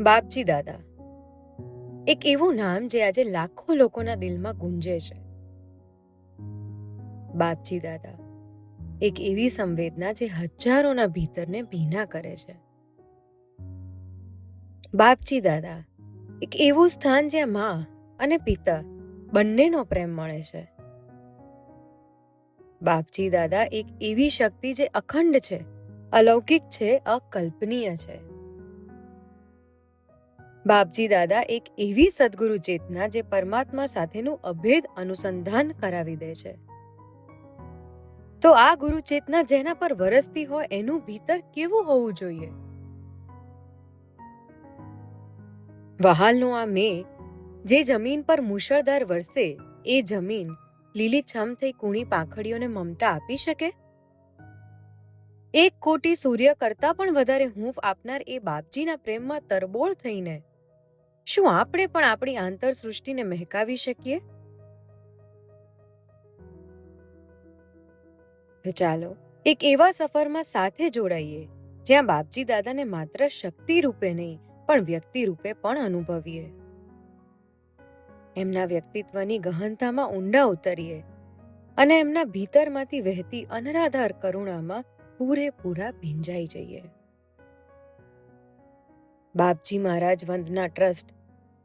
બાપજી દાદા, એક એવું નામ જે આજે લાખો લોકોના દિલમાં ગુંજે છે. બાપજી દાદા, એક એવી સંવેદના જે હજારોના ભીતરને ભીના કરે છે. બાપજી દાદા, એક એવું સ્થાન જ્યાં માં અને પિતા બંનેનો પ્રેમ મળે છે. બાપજી દાદા, એક એવી શક્તિ જે અખંડ છે, અલૌકિક છે, અકલ્પનીય છે. બાપજી દાદા એક એવી સદગુરુ ચેતના જે પરમાત્મા સાથેનું અભેદ અનુસંધાન કરાવી દે છે. તો આ ગુરુ ચેતના જેના પર વરસતી હોય એનું ભીતર કેવું હોવું જોઈએ? વહાલનો આ મે જે જમીન પર મુશળધાર વરસે, એ જમીન લીલીછમ થઈ કૂણી પાંખડીઓને મમતા આપી શકે? એક કોટી સૂર્ય કરતા પણ વધારે હૂંફ આપનાર એ બાપજીના પ્રેમમાં તરબોળ થઈને શું આપણે પણ આપણી આંતર સૃષ્ટિને મહેકાવી શકીએ? ચાલો, એક એવા સફરમાં સાથે જોડાઈએ, જ્યાં બાપજી દાદાને માત્ર શક્તિ રૂપે નહીં, પણ વ્યક્તિ રૂપે પણ અનુભવીએ. એમના વ્યક્તિત્વની ગહનતામાં ઊંડા ઉતરીએ અને એમના ભીતરમાંથી વહેતી અનરાધાર કરુણામાં પૂરેપૂરા ભીંજાઈ જઈએ. બાપજી મહારાજ વંદના ટ્રસ્ટ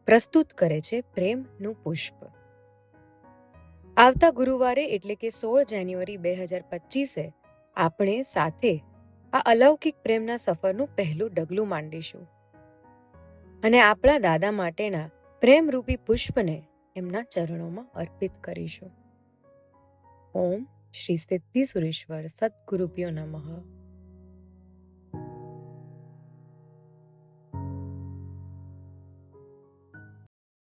પ્રસ્તુત કરે છે પ્રેમનું પુષ્પ. આવતા ગુરુવારે એટલે કે સોળ જાન્યુઆરી બે હજાર પચીસે આપણે સાથે આ અલૌકિક પ્રેમના સફરનું પહેલું ડગલું માંડીશું. અને આપણા દાદા માટેના પ્રેમરૂપી પુષ્પને એમના ચરણોમાં અર્પિત કરીશું. ઓમ શ્રી સિદ્ધિ સુરેશ્વર સદગુરુભ્યો નમઃ.